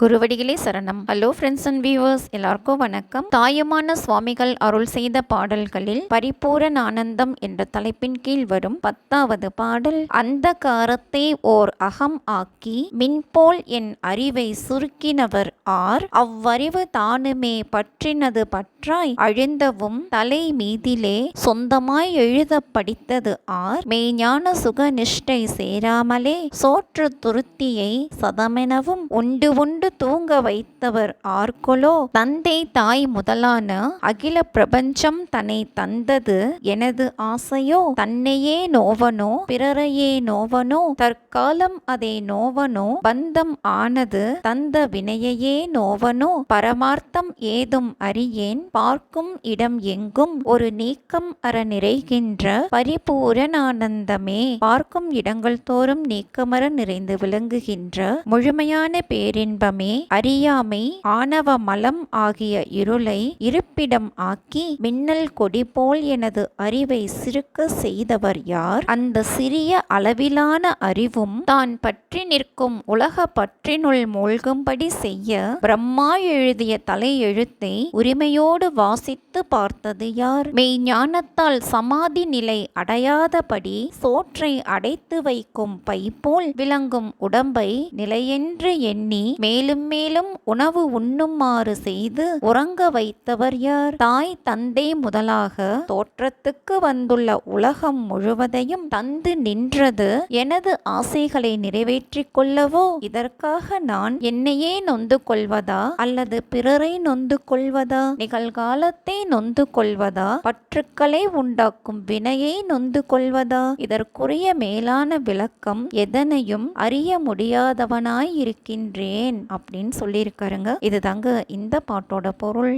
குருவடிகளே சரணம். Hello friends and viewers எல்லாருக்கும் வணக்கம். தாயுமான சுவாமிகள் அருள் செய்த பாடல்களில் பரிபூரண ஆனந்தம் என்ற தலைப்பின் கீழ் வரும் பத்தாவது பாடல். அந்த காரத்தை ஓர் அகம் ஆக்கி மின்போல் என் அறிவை சுருக்கினவர் ஆர். அவ்வறிவு தானுமே பற்றினது பற்றாய் அழிந்தவும் தலை மீதிலே சொந்தமாய் எழுத படித்தது ஆர். மெய்ஞான சுக நிஷ்டை சேராமலே சோற்று துருத்தியை சதமெனவும் உண்டு உண்டு தூங்க வைத்தவர் ஆர்கொலோ? தந்தை தாய் முதலான அகில பிரபஞ்சம் தன்னை தந்தது எனது ஆசையோ? தன்னையே நோவனோ? பிறரையே நோவனோ? தற்காலம் அதை நோவனோ? பந்தம் ஆனது தந்த வினையையே நோவனோ? பரமார்த்தம் ஏதும் அறியேன்? பார்க்கும் இடம் எங்கும்? ஒரு நீக்கம் அற நிறைகின்ற பரிபூரணானந்தமே? பார்க்கும் இடங்கள் தோறும் நீக்கமர நிறைந்து விளங்குகின்ற முழுமையான பேரின்பம்? அறியாமை ஆணவ மலம் ஆகிய இருளை இருப்பிடம் ஆக்கி மின்னல் கொடி போல் எனது அறிவை சிறுக்க செய்தவர் யார்? அந்த சிறிய அளவிலான அறிவும் தான் பற்றி நிற்கும் உலக பற்றினுள் மூழ்கும்படி செய்ய பிரம்மா எழுதிய தலை எழுத்தை உரிமையோடு வாசித்து பார்த்தது யார்? மெய்ஞானத்தால் சமாதி நிலை அடையாதபடி சோற்றை அடைத்து வைக்கும் பை போல் விளங்கும் உடம்பை நிலையென்று எண்ணி மேலும் மேலும் உணவு உண்ணுமாறு செய்து உறங்க வைத்தவர் யார்? தாய் தந்தை முதலாக தோற்றத்துக்கு வந்துள்ள உலகம் முழுவதையும் தந்து நின்றது எனது ஆசைகளை நிறைவேற்றிக் கொள்ளவோ? இதற்காக நான் என்னையே நொந்து கொள்வதா? அல்லது பிறரை நொந்து கொள்வதா? நிகழ்காலத்தை நொந்து கொள்வதா? பற்றுக்களை உண்டாக்கும் வினையை நொந்து கொள்வதா? இதற்குரிய மேலான விளக்கம் எதனையும் அறிய முடியாதவனாய் இருக்கின்றேன். அப்படின்னு சொல்லியிருக்காருங்க. இது தாங்க இந்த பாட்டோட பொருள்.